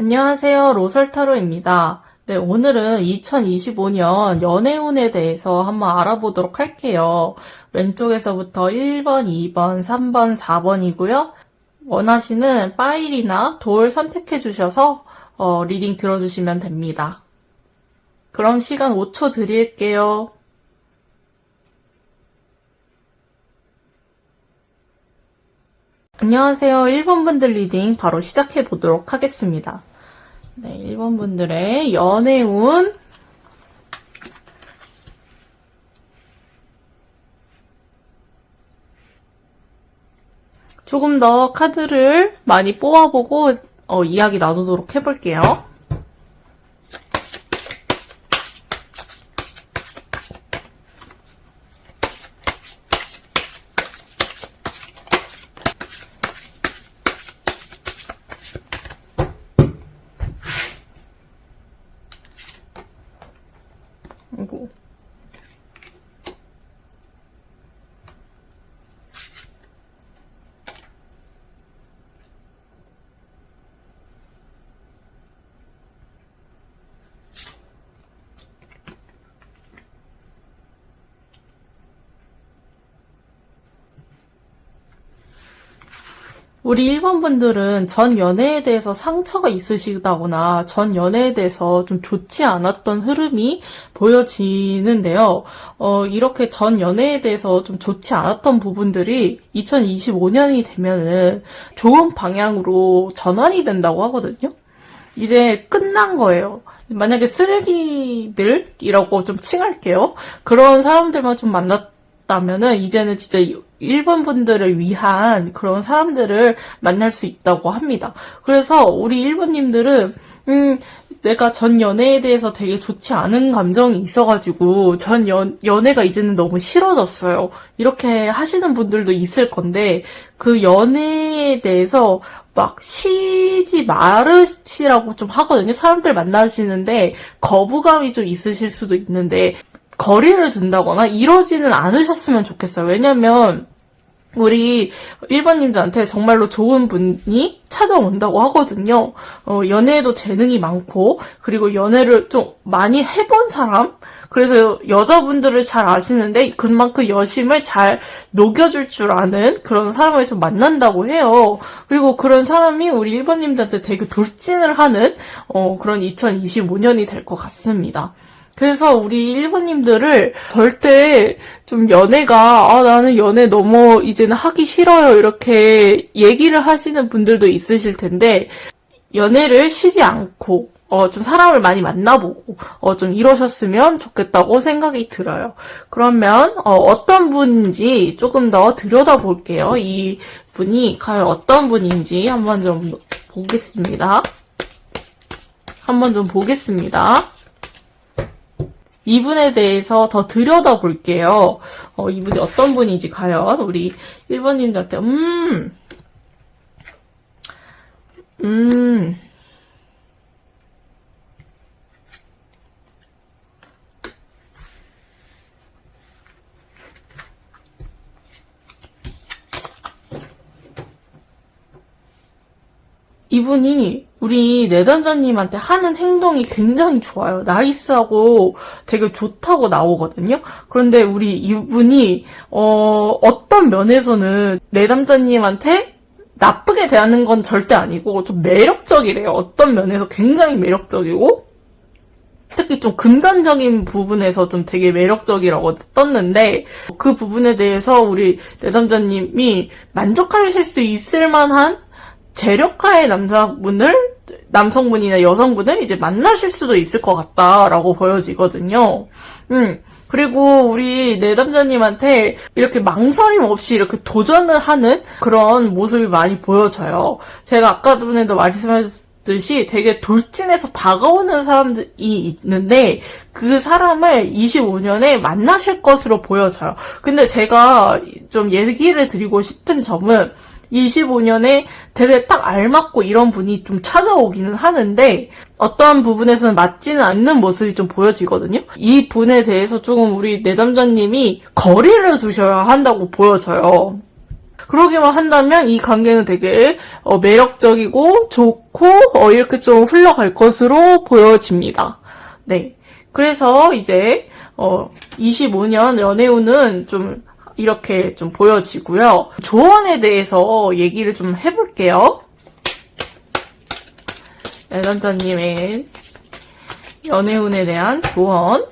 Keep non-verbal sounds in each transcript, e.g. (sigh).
안녕하세요. 로설타로입니다. 네, 오늘은 2025년 연애운에 대해서 한번 알아보도록 할게요. 왼쪽에서부터 1번, 2번, 3번, 4번이고요. 원하시는 파일이나 돌 선택해 주셔서 어, 리딩 들어주시면 됩니다. 그럼 시간 5초 드릴게요. 안녕하세요. 1번 분들 리딩 바로 시작해 보도록 하겠습니다. 네, 1번 분들의 연애운. 조금 더 카드를 많이 뽑아보고 어, 이야기 나누도록 해볼게요. 아이고. 우리 1번 분들은 전 연애에 대해서 상처가 있으시다거나 전 연애에 대해서 좀 좋지 않았던 흐름이 보여지는데요. 어, 이렇게 전 연애에 대해서 좀 좋지 않았던 부분들이 2025년이 되면은 좋은 방향으로 전환이 된다고 하거든요. 이제 끝난 거예요. 만약에 쓰레기들이라고 좀 칭할게요. 그런 사람들만 좀 만났 다면은 이제는 진짜 1번 분들을 위한 그런 사람들을 만날 수 있다고 합니다. 그래서 우리 1번님들은 음, 내가 전 연애에 대해서 되게 좋지 않은 감정이 있어가지고 전 연, 연애가 이제는 너무 싫어졌어요. 이렇게 하시는 분들도 있을 건데 그 연애에 대해서 막 쉬지 말으시라고 좀 하거든요. 사람들 만나시는데 거부감이 좀 있으실 수도 있는데 거리를 둔다거나 이러지는 않으셨으면 좋겠어요. 왜냐면 우리 1번님들한테 정말로 좋은 분이 찾아온다고 하거든요. 어, 연애에도 재능이 많고, 그리고 연애를 좀 많이 해본 사람? 그래서 여자분들을 잘 아시는데, 그만큼 여심을 잘 녹여줄 줄 아는 그런 사람을 좀 만난다고 해요. 그리고 그런 사람이 우리 1번님들한테 되게 돌진을 하는, 어, 그런 2025년이 될 것 같습니다. 그래서 우리 1번님들을 절대 좀 연애가, 아, 나는 연애 너무 이제는 하기 싫어요. 이렇게 얘기를 하시는 분들도 있으실 텐데, 연애를 쉬지 않고, 어, 좀 사람을 많이 만나보고, 어, 좀 이러셨으면 좋겠다고 생각이 들어요. 그러면, 어, 어떤 분인지 조금 더 들여다볼게요. 이 분이 과연 어떤 분인지 한번 좀 보겠습니다. 한번 좀 보겠습니다. 이분에 대해서 더 들여다 볼게요. 어, 이분이 어떤 분인지 과연 우리 1번님들한테, 음, 음, 이분이 우리 내담자님한테 하는 행동이 굉장히 좋아요. 나이스하고 되게 좋다고 나오거든요. 그런데 우리 이분이 어, 어떤 면에서는 내담자님한테 나쁘게 대하는 건 절대 아니고 좀 매력적이래요. 어떤 면에서 굉장히 매력적이고 특히 좀 금전적인 부분에서 좀 되게 매력적이라고 떴는데 그 부분에 대해서 우리 내담자님이 만족하실 수 있을 만한 재력가의 남자분을 남성분이나 여성분을 이제 만나실 수도 있을 것 같다라고 보여지거든요. 음. 그리고 우리 내담자님한테 이렇게 망설임 없이 이렇게 도전을 하는 그런 모습이 많이 보여져요. 제가 아까 전에도 말씀하셨듯이 되게 돌진해서 다가오는 사람들이 있는데 그 사람을 25년에 만나실 것으로 보여져요. 근데 제가 좀 얘기를 드리고 싶은 점은 25년에 되게 딱 알맞고 이런 분이 좀 찾아오기는 하는데 어떠한 부분에서는 맞지는 않는 모습이 좀 보여지거든요. 이 분에 대해서 조금 우리 내담자님이 거리를 두셔야 한다고 보여져요. 그러기만 한다면 이 관계는 되게 어, 매력적이고 좋고 어, 이렇게 좀 흘러갈 것으로 보여집니다. 네. 그래서 이제 어, 25년 연애운은 좀 이렇게 좀 보여지고요. 조언에 대해서 얘기를 좀 해볼게요. 네, 남자님의 연애운에 대한 조언.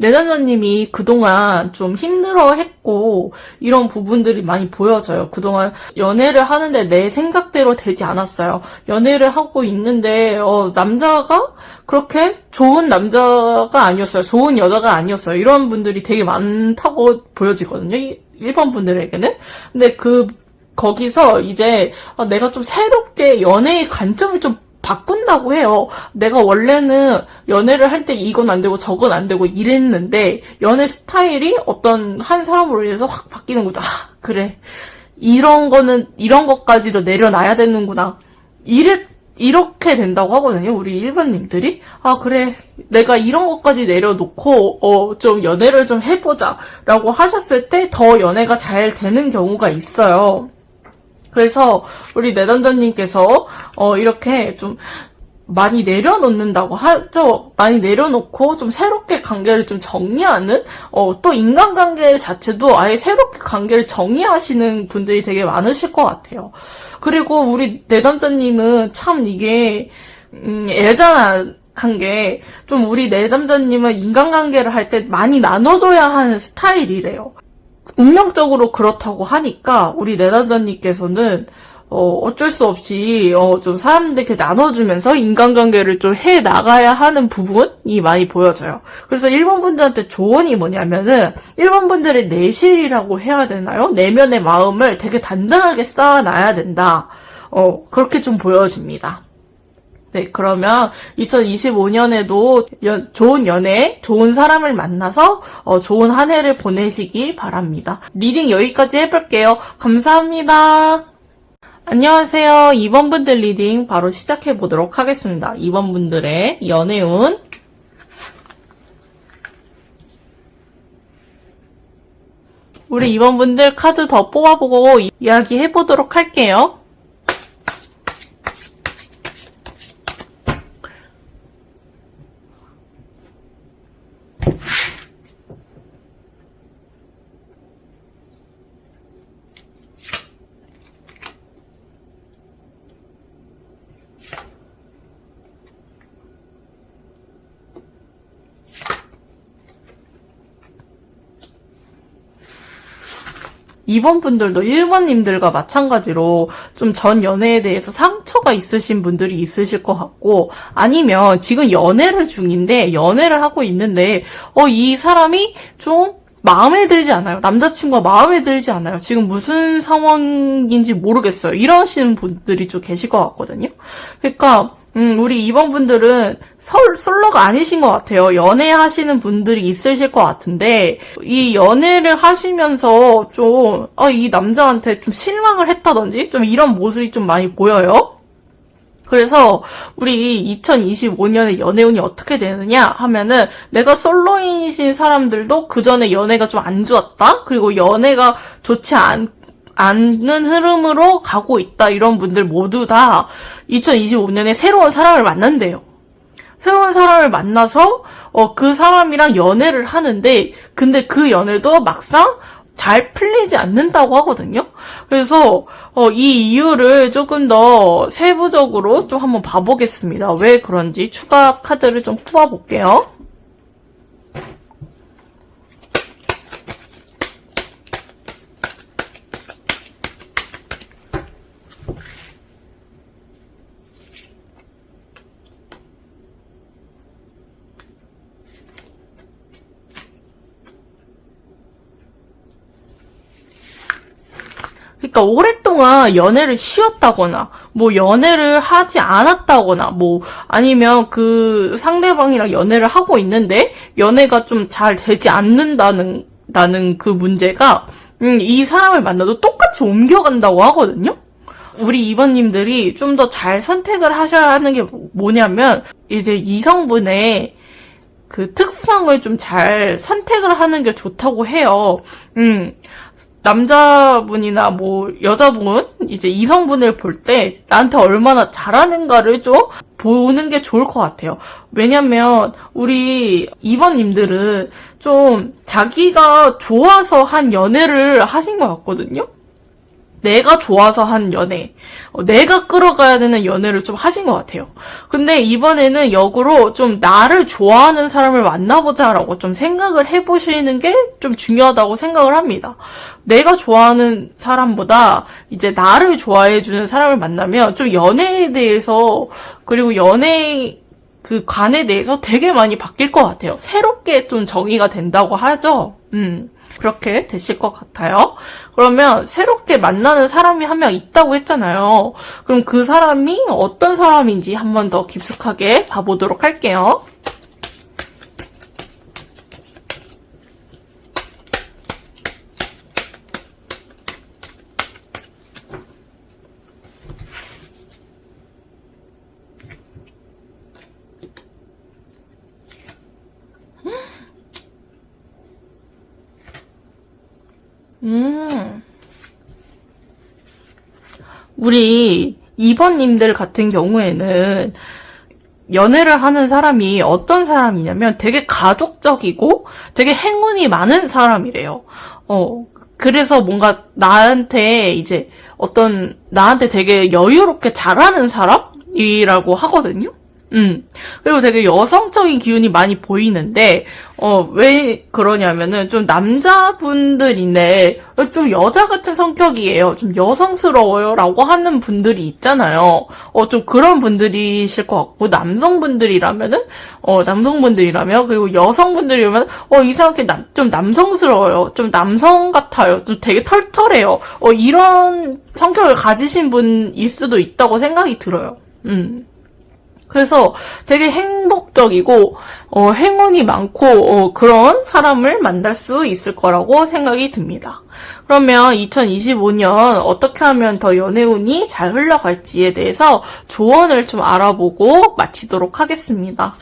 내담자님이 그동안 좀 힘들어 했고, 이런 부분들이 많이 보여져요. 그동안 연애를 하는데 내 생각대로 되지 않았어요. 연애를 하고 있는데, 어, 남자가 그렇게 좋은 남자가 아니었어요. 좋은 여자가 아니었어요. 이런 분들이 되게 많다고 보여지거든요. 이- 일본 분들에게는. 근데 그, 거기서 이제 아, 내가 좀 새롭게 연애의 관점을 좀 바꾼다고 해요. 내가 원래는 연애를 할 때 이건 안 되고 저건 안 되고 이랬는데 연애 스타일이 어떤 한 사람으로 인해서 확 바뀌는 거죠. 아, 그래. 이런 거는 이런 것까지도 내려놔야 되는구나. 이래 이렇게 된다고 하거든요. 우리 일반님들이 아 그래 내가 이런 것까지 내려놓고 어 좀 연애를 좀 해보자라고 하셨을 때 더 연애가 잘 되는 경우가 있어요. 그래서 우리 내담자님께서 어 이렇게 좀 많이 내려놓는다고 하죠. 많이 내려놓고 좀 새롭게 관계를 좀 정리하는 어 또 인간관계 자체도 아예 새롭게 관계를 정리하시는 분들이 되게 많으실 것 같아요. 그리고 우리 내담자님은 참 이게 음 애잔한 게 좀 우리 내담자님은 인간관계를 할 때 많이 나눠줘야 하는 스타일이래요. 운명적으로 그렇다고 하니까 우리 내담자님께서는 어, 어쩔 수 없이 어, 좀 사람들께 나눠주면서 인간관계를 좀 해 나가야 하는 부분이 많이 보여져요. 그래서 일본 분들한테 조언이 뭐냐면은 일본 분들의 내실이라고 해야 되나요? 내면의 마음을 되게 단단하게 쌓아놔야 된다. 어, 그렇게 좀 보여집니다. 네, 그러면 2025년에도 좋은 연애, 좋은 사람을 만나서 어, 좋은 한 해를 보내시기 바랍니다. 리딩 여기까지 해볼게요. 감사합니다. 안녕하세요. 2번 분들 리딩 바로 시작해 보도록 하겠습니다. 2번 분들의 연애운. 우리 2번 분들 카드 더 뽑아보고 이야기 해 보도록 할게요. 이번 분들도 1번님들과 마찬가지로 좀 전 연애에 대해서 상처가 있으신 분들이 있으실 것 같고, 아니면 지금 연애를 중인데, 연애를 하고 있는데, 어, 이 사람이 좀 마음에 들지 않아요. 남자친구가 마음에 들지 않아요. 지금 무슨 상황인지 모르겠어요. 이러시는 분들이 좀 계실 것 같거든요. 그러니까, 음, 우리 이번 분들은 설, 솔로가 아니신 것 같아요. 연애하시는 분들이 있으실 것 같은데, 이 연애를 하시면서 좀, 아, 이 남자한테 좀 실망을 했다든지, 좀 이런 모습이 좀 많이 보여요. 그래서 우리 2025년에 연애운이 어떻게 되느냐 하면은 내가 솔로인이신 사람들도 그 전에 연애가 좀 안 좋았다. 그리고 연애가 좋지 않 않는 흐름으로 가고 있다. 이런 분들 모두 다 2025년에 새로운 사람을 만난대요. 새로운 사람을 만나서 어, 그 사람이랑 연애를 하는데 근데 그 연애도 막상 잘 풀리지 않는다고 하거든요. 그래서 어, 이 이유를 조금 더 세부적으로 좀 한번 봐보겠습니다. 왜 그런지 추가 카드를 좀 뽑아볼게요. 그러니까 오랫동안 연애를 쉬었다거나 뭐 연애를 하지 않았다거나 뭐 아니면 그 상대방이랑 연애를 하고 있는데 연애가 좀 잘 되지 않는다는 나는 그 문제가, 음, 이 사람을 만나도 똑같이 옮겨간다고 하거든요? 우리 이번님들이 좀 더 잘 선택을 하셔야 하는 게 뭐냐면, 이제 이성분의 그 특성을 좀 잘 선택을 하는 게 좋다고 해요. 음, 남자분이나 뭐 여자분 이제 이성분을 볼 때 나한테 얼마나 잘하는가를 좀 보는 게 좋을 것 같아요. 왜냐면 우리 이번님들은 좀 자기가 좋아서 한 연애를 하신 것 같거든요. 내가 좋아서 한 연애, 어, 내가 끌어가야 되는 연애를 좀 하신 것 같아요. 근데 이번에는 역으로 좀 나를 좋아하는 사람을 만나보자라고 좀 생각을 해보시는 게 좀 중요하다고 생각을 합니다. 내가 좋아하는 사람보다 이제 나를 좋아해주는 사람을 만나면 좀 연애에 대해서 그리고 연애 그 관에 대해서 되게 많이 바뀔 것 같아요. 새롭게 좀 정의가 된다고 하죠. 음. 그렇게 되실 것 같아요. 그러면 새롭게 만나는 사람이 한 명 있다고 했잖아요. 그럼 그 사람이 어떤 사람인지 한 번 더 깊숙하게 봐보도록 할게요. 음. 우리 2번님들 같은 경우에는 연애를 하는 사람이 어떤 사람이냐면 되게 가족적이고 되게 행운이 많은 사람이래요. 어, 그래서 뭔가 나한테 이제 어떤 나한테 되게 여유롭게 잘하는 사람이라고 하거든요. 음. 그리고 되게 여성적인 기운이 많이 보이는데, 어, 왜 그러냐면은 좀 남자분들인데, 좀 여자 같은 성격이에요. 좀 여성스러워요. 라고 하는 분들이 있잖아요. 어, 좀 그런 분들이실 것 같고, 남성분들이라면은, 어, 남성분들이라면, 그리고 여성분들이라면, 어, 이상하게 남, 좀 남성스러워요. 좀 남성 같아요. 좀 되게 털털해요. 어, 이런 성격을 가지신 분일 수도 있다고 생각이 들어요. 음. 그래서 되게 행복적이고 어, 행운이 많고 어, 그런 사람을 만날 수 있을 거라고 생각이 듭니다. 그러면 2025년 어떻게 하면 더 연애운이 잘 흘러갈지에 대해서 조언을 좀 알아보고 마치도록 하겠습니다.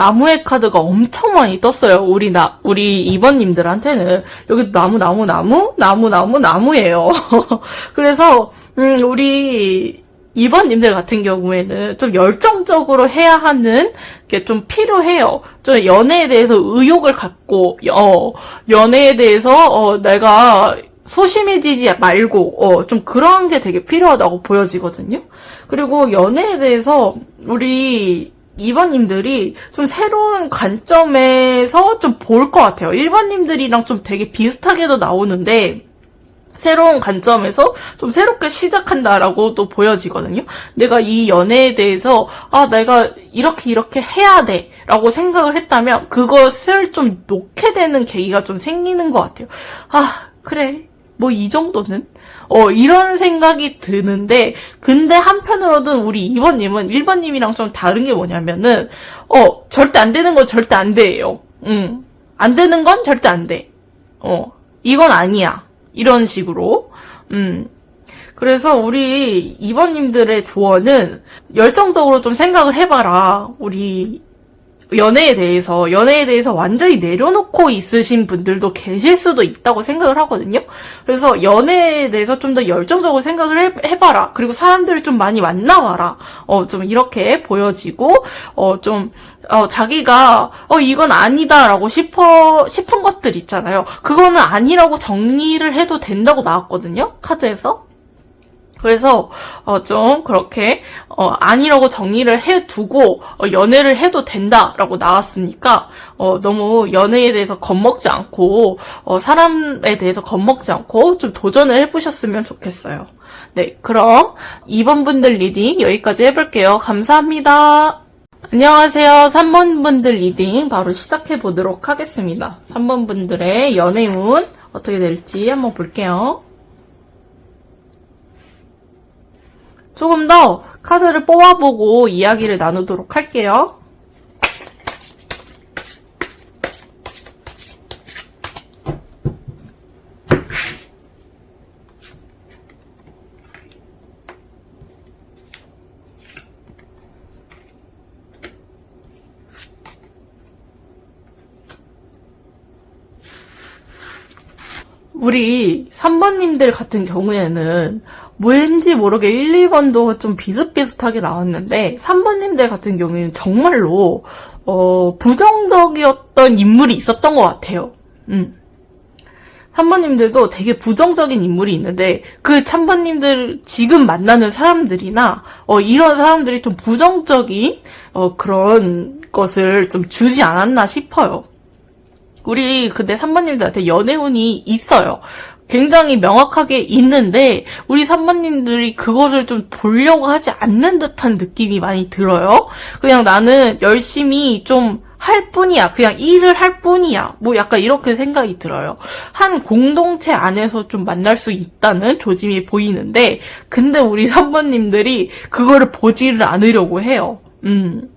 나무의 카드가 엄청 많이 떴어요. 우리 나 우리 이번님들한테는 여기 나무 나무 나무 나무 나무 나무예요. (laughs) 그래서 음 우리 이번님들 같은 경우에는 좀 열정적으로 해야 하는 게 좀 필요해요. 좀 연애에 대해서 의욕을 갖고 어 연애에 대해서 어 내가 소심해지지 말고 어 좀 그런 게 되게 필요하다고 보여지거든요. 그리고 연애에 대해서 우리 2번님들이 좀 새로운 관점에서 좀 볼 것 같아요. 1번님들이랑 좀 되게 비슷하게도 나오는데, 새로운 관점에서 좀 새롭게 시작한다라고 또 보여지거든요. 내가 이 연애에 대해서, 아, 내가 이렇게 이렇게 해야 돼. 라고 생각을 했다면, 그것을 좀 놓게 되는 계기가 좀 생기는 것 같아요. 아, 그래. 뭐 이 정도는? 어, 이런 생각이 드는데, 근데 한편으로는 우리 2번님은 1번님이랑 좀 다른 게 뭐냐면은, 어, 절대 안 되는 건 절대 안 돼요. 응. 안 되는 건 절대 안 돼. 어, 이건 아니야. 이런 식으로. 음. 그래서 우리 2번님들의 조언은 열정적으로 좀 생각을 해봐라. 우리 연애에 대해서, 연애에 대해서 완전히 내려놓고 있으신 분들도 계실 수도 있다고 생각을 하거든요. 그래서 연애에 대해서 좀 더 열정적으로 생각을 해, 봐라 그리고 사람들을 좀 많이 만나봐라. 어, 좀 이렇게 보여지고, 어, 좀, 어, 자기가, 어, 이건 아니다라고 싶어, 싶은 것들 있잖아요. 그거는 아니라고 정리를 해도 된다고 나왔거든요. 카드에서. 그래서 어, 좀 그렇게 어, 아니라고 정리를 해두고 어, 연애를 해도 된다라고 나왔으니까 어, 너무 연애에 대해서 겁먹지 않고 어, 사람에 대해서 겁먹지 않고 좀 도전을 해보셨으면 좋겠어요. 네, 그럼 2번 분들 리딩 여기까지 해볼게요. 감사합니다. 안녕하세요. 3번 분들 리딩 바로 시작해 보도록 하겠습니다. 3번 분들의 연애 운 어떻게 될지 한번 볼게요. 조금 더 카드를 뽑아보고 이야기를 나누도록 할게요. 우리 3번님들 같은 경우에는 왠지 모르게 1, 2번도 좀 비슷비슷하게 나왔는데 3번님들 같은 경우에는 정말로 어, 부정적이었던 인물이 있었던 것 같아요. 음. 3번님들도 되게 부정적인 인물이 있는데 그 3번님들 지금 만나는 사람들이나 어, 이런 사람들이 좀 부정적인 어, 그런 것을 좀 주지 않았나 싶어요. 우리 근데 3번님들한테 연애운이 있어요. 굉장히 명확하게 있는데 우리 3번님들이 그거를 좀 보려고 하지 않는 듯한 느낌이 많이 들어요. 그냥 나는 열심히 좀할 뿐이야. 그냥 일을 할 뿐이야. 뭐 약간 이렇게 생각이 들어요. 한 공동체 안에서 좀 만날 수 있다는 조짐이 보이는데 근데 우리 3번님들이 그거를 보지를 않으려고 해요. 음.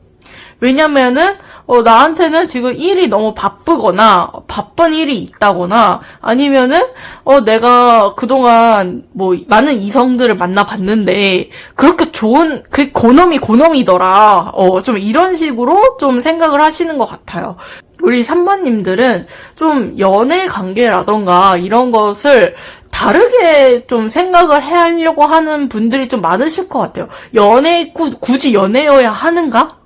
왜냐면은 어, 나한테는 지금 일이 너무 바쁘거나 바쁜 일이 있다거나 아니면은 어, 내가 그동안 뭐 많은 이성들을 만나봤는데 그렇게 좋은 그 고놈이 고놈이더라. 어, 좀 이런 식으로 좀 생각을 하시는 것 같아요. 우리 3번님들은 좀 연애 관계라던가 이런 것을 다르게 좀 생각을 하려고 하는 분들이 좀 많으실 것 같아요. 연애, 구, 굳이 연애여야 하는가?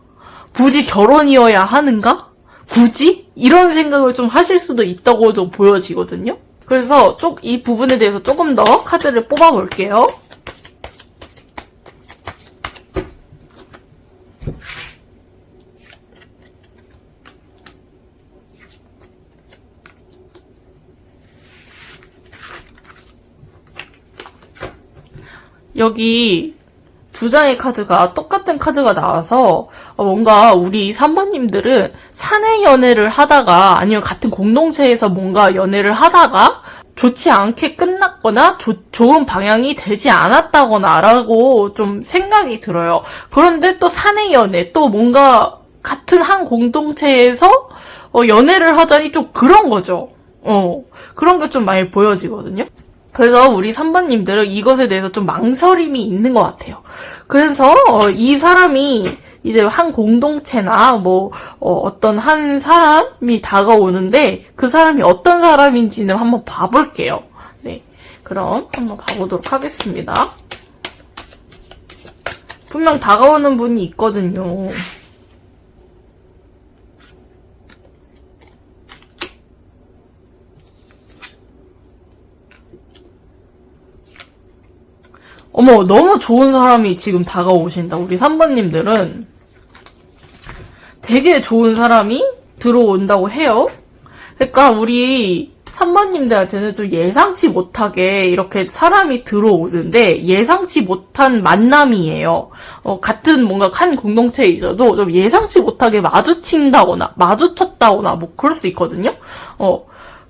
굳이 결혼이어야 하는가? 굳이? 이런 생각을 좀 하실 수도 있다고도 보여지거든요. 그래서 쪽 이 부분에 대해서 조금 더 카드를 뽑아 볼게요. 여기 두 장의 카드가 똑같은 카드가 나와서 어, 뭔가 우리 3번님들은 사내 연애를 하다가 아니면 같은 공동체에서 뭔가 연애를 하다가 좋지 않게 끝났거나 조, 좋은 방향이 되지 않았다거나라고 좀 생각이 들어요. 그런데 또 사내 연애 또 뭔가 같은 한 공동체에서 어, 연애를 하자니 좀 그런 거죠. 어, 그런 게 좀 많이 보여지거든요. 그래서 우리 3번님들은 이것에 대해서 좀 망설임이 있는 것 같아요. 그래서 어, 이 사람이 이제 한 공동체나 뭐 어, 떤한 사람이 다가오는데 그 사람이 어떤 사람인지는 한번 봐볼게요. 네, 그럼 한번 봐보도록 하겠습니다. 분명 다가오는 분이 있거든요. 어머, 너무 좋은 사람이 지금 다가오신다. 우리 3번님들은 되게 좋은 사람이 들어온다고 해요. 그러니까 우리 3번님들한테는 좀 예상치 못하게 이렇게 사람이 들어오는데 예상치 못한 만남이에요. 어, 같은 뭔가 한 공동체에 있어도 좀 예상치 못하게 마주친다거나 마주쳤다거나 뭐 그럴 수 있거든요. 어,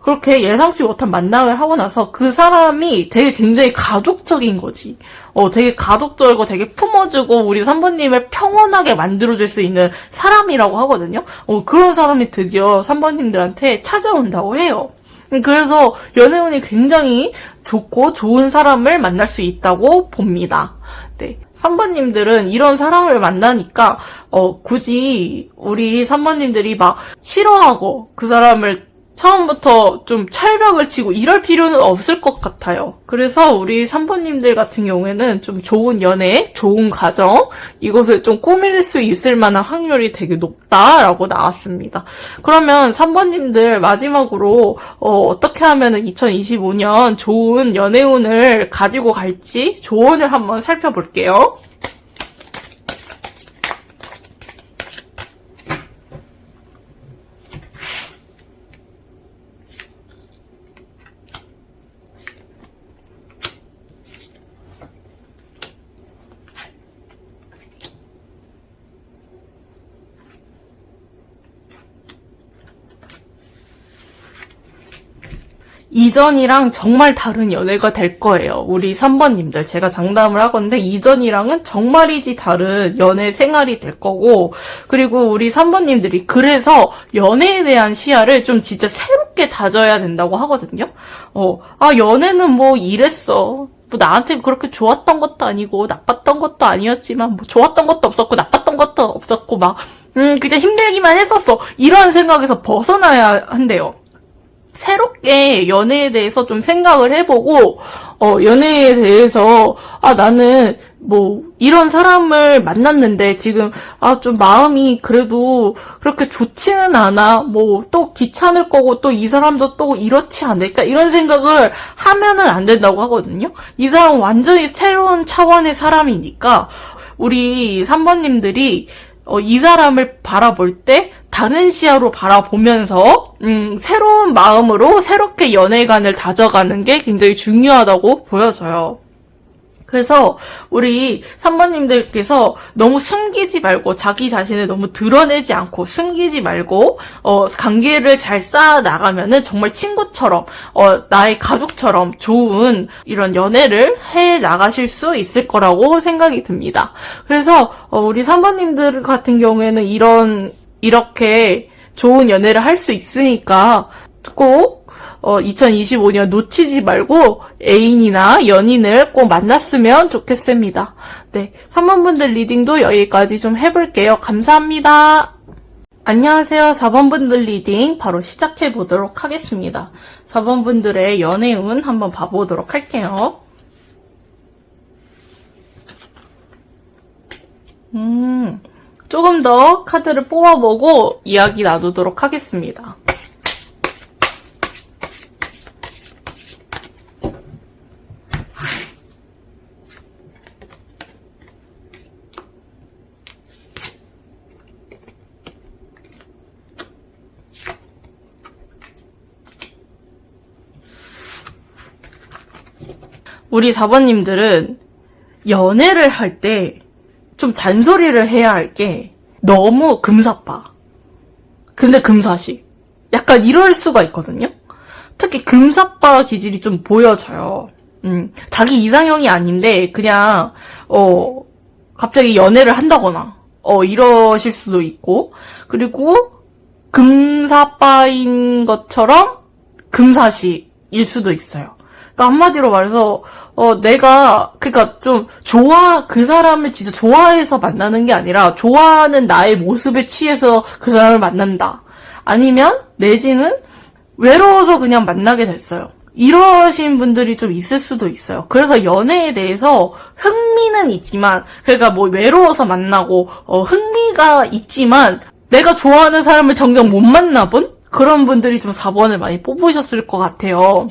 그렇게 예상치 못한 만남을 하고 나서 그 사람이 되게 굉장히 가족적인 거지. 어, 되게 가족적이고 되게 품어주고 우리 선배님을 평온하게 만들어줄 수 있는 사람이라고 하거든요. 어, 그런 사람이 드디어 선배님들한테 찾아온다고 해요. 음, 그래서 연애운이 굉장히 좋고 좋은 사람을 만날 수 있다고 봅니다. 네. 3번님들은 이런 사람을 만나니까, 어, 굳이 우리 3번님들이 막 싫어하고 그 사람을 처음부터 좀 철벽을 치고 이럴 필요는 없을 것 같아요. 그래서 우리 3번님들 같은 경우에는 좀 좋은 연애, 좋은 가정, 이것을 좀 꾸밀 수 있을 만한 확률이 되게 높다라고 나왔습니다. 그러면 3번님들 마지막으로 어, 떻게 하면 2025년 좋은 연애운을 가지고 갈지 조언을 한번 살펴볼게요. 이전이랑 정말 다른 연애가 될 거예요. 우리 3번님들. 제가 장담을 하건데, 이전이랑은 정말이지 다른 연애 생활이 될 거고, 그리고 우리 3번님들이 그래서 연애에 대한 시야를 좀 진짜 새롭게 다져야 된다고 하거든요. 어, 아, 연애는 뭐 이랬어. 뭐 나한테 그렇게 좋았던 것도 아니고 나빴던 것도 아니었지만 뭐 좋았던 것도 없었고 나빴던 것도 없었고 막 음, 그냥 힘들기만 했었어. 이런 생각에서 벗어나야 한대요. 새롭게 연애에 대해서 좀 생각을 해보고, 어, 연애에 대해서, 아, 나는, 뭐, 이런 사람을 만났는데, 지금, 아, 좀 마음이 그래도 그렇게 좋지는 않아. 뭐, 또 귀찮을 거고, 또 이 사람도 또 이렇지 않을까? 이런 생각을 하면은 안 된다고 하거든요? 이 사람 완전히 새로운 차원의 사람이니까, 우리 3번님들이 어, 이 사람을 바라볼 때 다른 시야로 바라보면서 음, 새로운 마음으로 새롭게 연애관을 다져가는 게 굉장히 중요하다고 보여져요. 그래서 우리 3번님들께서 너무 숨기지 말고 자기 자신을 너무 드러내지 않고 숨기지 말고 어, 관계를 잘 쌓아 나가면은 정말 친구처럼 어, 나의 가족처럼 좋은 이런 연애를 해 나가실 수 있을 거라고 생각이 듭니다. 그래서 어, 우리 3번님들 같은 경우에는 이런 이렇게 좋은 연애를 할 수 있으니까 꼭 어, 2025년 놓치지 말고 애인이나 연인을 꼭 만났으면 좋겠습니다. 네, 3번분들 리딩도 여기까지 좀 해볼게요. 감사합니다. 안녕하세요. 4번분들 리딩 바로 시작해 보도록 하겠습니다. 4번분들의 연애운 한번 봐보도록 할게요. 음, 조금 더 카드를 뽑아보고 이야기 나누도록 하겠습니다. 우리 4번님들은 연애를 할 때 좀 잔소리를 해야 할 게 너무 금사빠. 근데 금사식. 약간 이럴 수가 있거든요? 특히 금사빠 기질이 좀 보여져요. 음, 자기 이상형이 아닌데, 그냥, 어, 갑자기 연애를 한다거나, 어, 이러실 수도 있고, 그리고 금사빠인 것처럼 금사식일 수도 있어요. 그러니까 한마디로 말해서 어 내가 그러니까 좀 좋아 그 사람을 진짜 좋아해서 만나는 게 아니라 좋아하는 나의 모습에 취해서 그 사람을 만난다. 아니면 내지는 외로워서 그냥 만나게 됐어요. 이러신 분들이 좀 있을 수도 있어요. 그래서 연애에 대해서 흥미는 있지만, 그러니까 뭐 외로워서 만나고, 어, 흥미가 있지만, 내가 좋아하는 사람을 정작 못 만나본? 그런 분들이 좀 4번을 많이 뽑으셨을 것 같아요.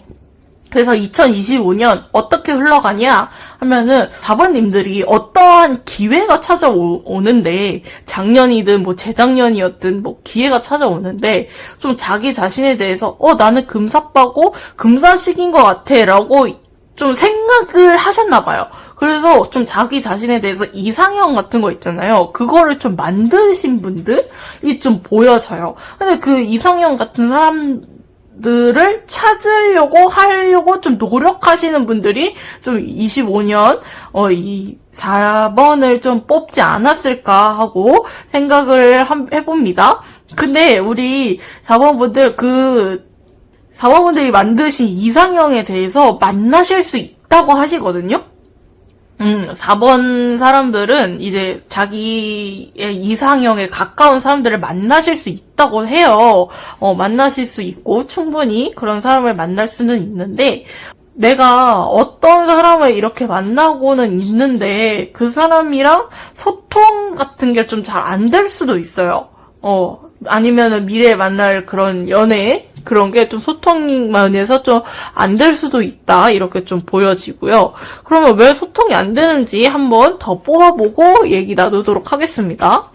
그래서 2025년 어떻게 흘러가냐 하면은 4번님들이 어떠한 기회가 찾아오는데 작년이든 뭐 재작년이었든 뭐 기회가 찾아오는데 좀 자기 자신에 대해서 어 나는 금사빠고 금사식인 것 같아라고 좀 생각을 하셨나 봐요. 그래서 좀 자기 자신에 대해서 이상형 같은 거 있잖아요. 그거를 좀 만드신 분들이 좀 보여져요. 근데 그 이상형 같은 사람 들을 찾으려고 하려고 좀 노력하시는 분들이 좀 25년 어 이 4번을 좀 뽑지 않았을까 하고 생각을 함- 해봅니다. 근데 우리 4번 분들 그 4번 분들이 만드신 이상형에 대해서 만나실 수 있다고 하시거든요. 음, 4번 사람들은 이제 자기의 이상형에 가까운 사람들을 만나실 수 있다고 해요. 어, 만나실 수 있고, 충분히 그런 사람을 만날 수는 있는데, 내가 어떤 사람을 이렇게 만나고는 있는데, 그 사람이랑 소통 같은 게 좀 잘 안 될 수도 있어요. 어, 아니면은 미래에 만날 그런 연애, 그런 게 좀 소통만해서 좀 안 될 수도 있다. 이렇게 좀 보여지고요. 그러면 왜 소통이 안 되는지 한번 더 뽑아보고 얘기 나누도록 하겠습니다.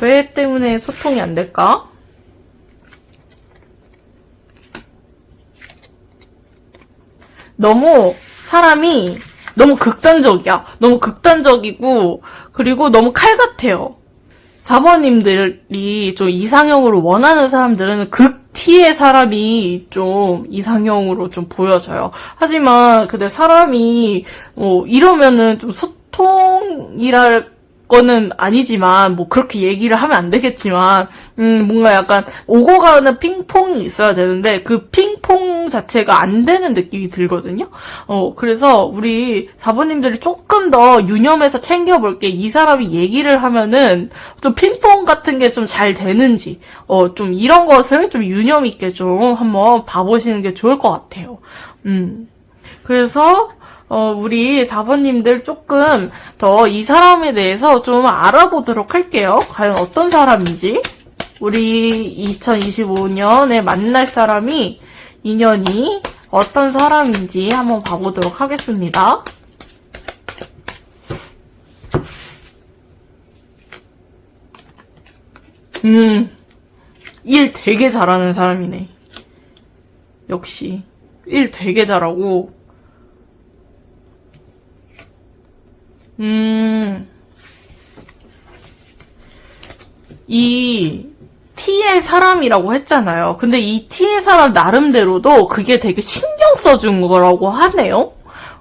왜 때문에 소통이 안 될까? 너무 사람이 너무 극단적이야. 너무 극단적이고, 그리고 너무 칼 같아요. 사모님들이 좀 이상형으로 원하는 사람들은 극 T의 사람이 좀 이상형으로 좀 보여져요. 하지만 근데 사람이 뭐 이러면은 좀 소통이랄 거는 아니지만 뭐 그렇게 얘기를 하면 안 되겠지만 음 뭔가 약간 오고 가는 핑퐁이 있어야 되는데 그 핑퐁 자체가 안 되는 느낌이 들거든요. 어 그래서 우리 사부님들이 조금 더 유념해서 챙겨볼 게 이 사람이 얘기를 하면은 좀 핑퐁 같은 게 좀 잘 되는지 어 좀 이런 것을 좀 유념 있게 좀 한번 봐보시는 게 좋을 것 같아요. 음 그래서 어, 우리 사부님들 조금 더 이 사람에 대해서 좀 알아보도록 할게요. 과연 어떤 사람인지. 우리 2025년에 만날 사람이, 인연이 어떤 사람인지 한번 봐보도록 하겠습니다. 음, 일 되게 잘하는 사람이네. 역시. 일 되게 잘하고, 음, 이 T의 사람이라고 했잖아요. 근데 이 T의 사람 나름대로도 그게 되게 신경 써준 거라고 하네요.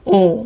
어.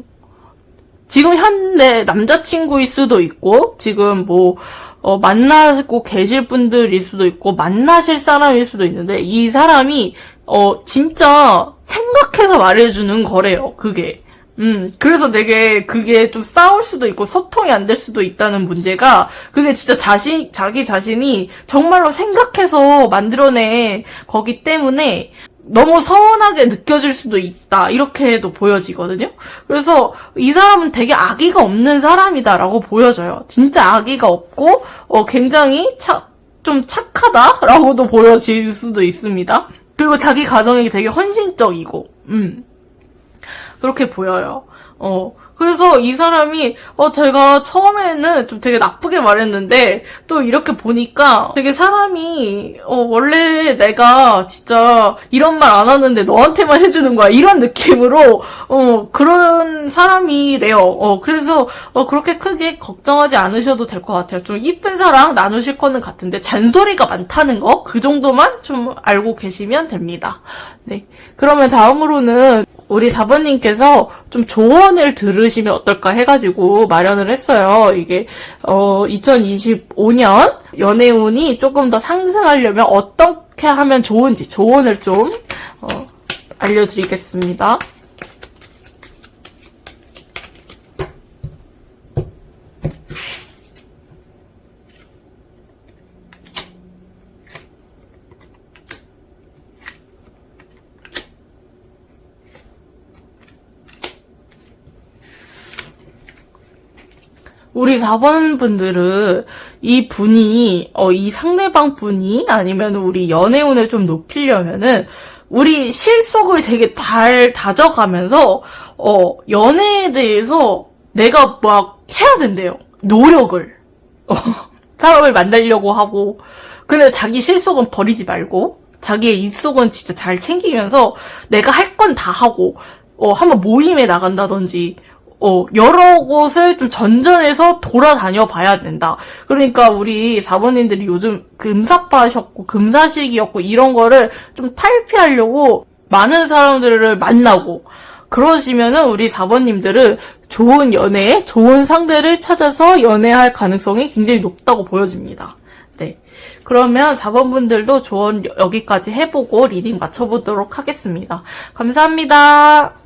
지금 현재 남자친구일 수도 있고, 지금 뭐, 어, 만나고 계실 분들일 수도 있고, 만나실 사람일 수도 있는데, 이 사람이, 어, 진짜 생각해서 말해주는 거래요, 그게. 음, 그래서 되게 그게 좀 싸울 수도 있고 소통이 안 될 수도 있다는 문제가 그게 진짜 자신, 자기 자신이 정말로 생각해서 만들어낸 거기 때문에 너무 서운하게 느껴질 수도 있다. 이렇게도 보여지거든요. 그래서 이 사람은 되게 악의가 없는 사람이다라고 보여져요. 진짜 악의가 없고, 어, 굉장히 차, 좀 착하다라고도 보여질 수도 있습니다. 그리고 자기 가정에 되게 헌신적이고, 음. 그렇게 보여요. 어. 그래서 이 사람이, 어, 제가 처음에는 좀 되게 나쁘게 말했는데, 또 이렇게 보니까 되게 사람이, 어, 원래 내가 진짜 이런 말 안 하는데 너한테만 해주는 거야. 이런 느낌으로, 어, 그런 사람이래요. 어, 그래서, 어, 그렇게 크게 걱정하지 않으셔도 될 것 같아요. 좀 이쁜 사랑 나누실 거는 같은데, 잔소리가 많다는 거? 그 정도만 좀 알고 계시면 됩니다. 네. 그러면 다음으로는 우리 사부님께서 좀 조언을 들으시면 어떨까 해가지고 마련을 했어요. 이게, 어, 2025년 연애운이 조금 더 상승하려면 어떻게 하면 좋은지 조언을 좀, 어, 알려드리겠습니다. 우리 4번 분들은 이 분이, 어, 이 상대방 분이 아니면 우리 연애운을 좀 높이려면은 우리 실속을 되게 잘 다져가면서, 어, 연애에 대해서 내가 막 해야 된대요. 노력을. 어, (laughs) 사람을 만나려고 하고. 근데 자기 실속은 버리지 말고, 자기의 입속은 진짜 잘 챙기면서 내가 할 건 다 하고, 어, 한번 모임에 나간다든지, 어, 여러 곳을 좀 전전해서 돌아다녀 봐야 된다. 그러니까 우리 사모님들이 요즘 금사빠셨고, 금사식이었고, 이런 거를 좀 탈피하려고 많은 사람들을 만나고, 그러시면은 우리 사모님들은 좋은 연애, 좋은 상대를 찾아서 연애할 가능성이 굉장히 높다고 보여집니다. 네. 그러면 4번 분들도 조언 여기까지 해보고 리딩 맞춰보도록 하겠습니다. 감사합니다.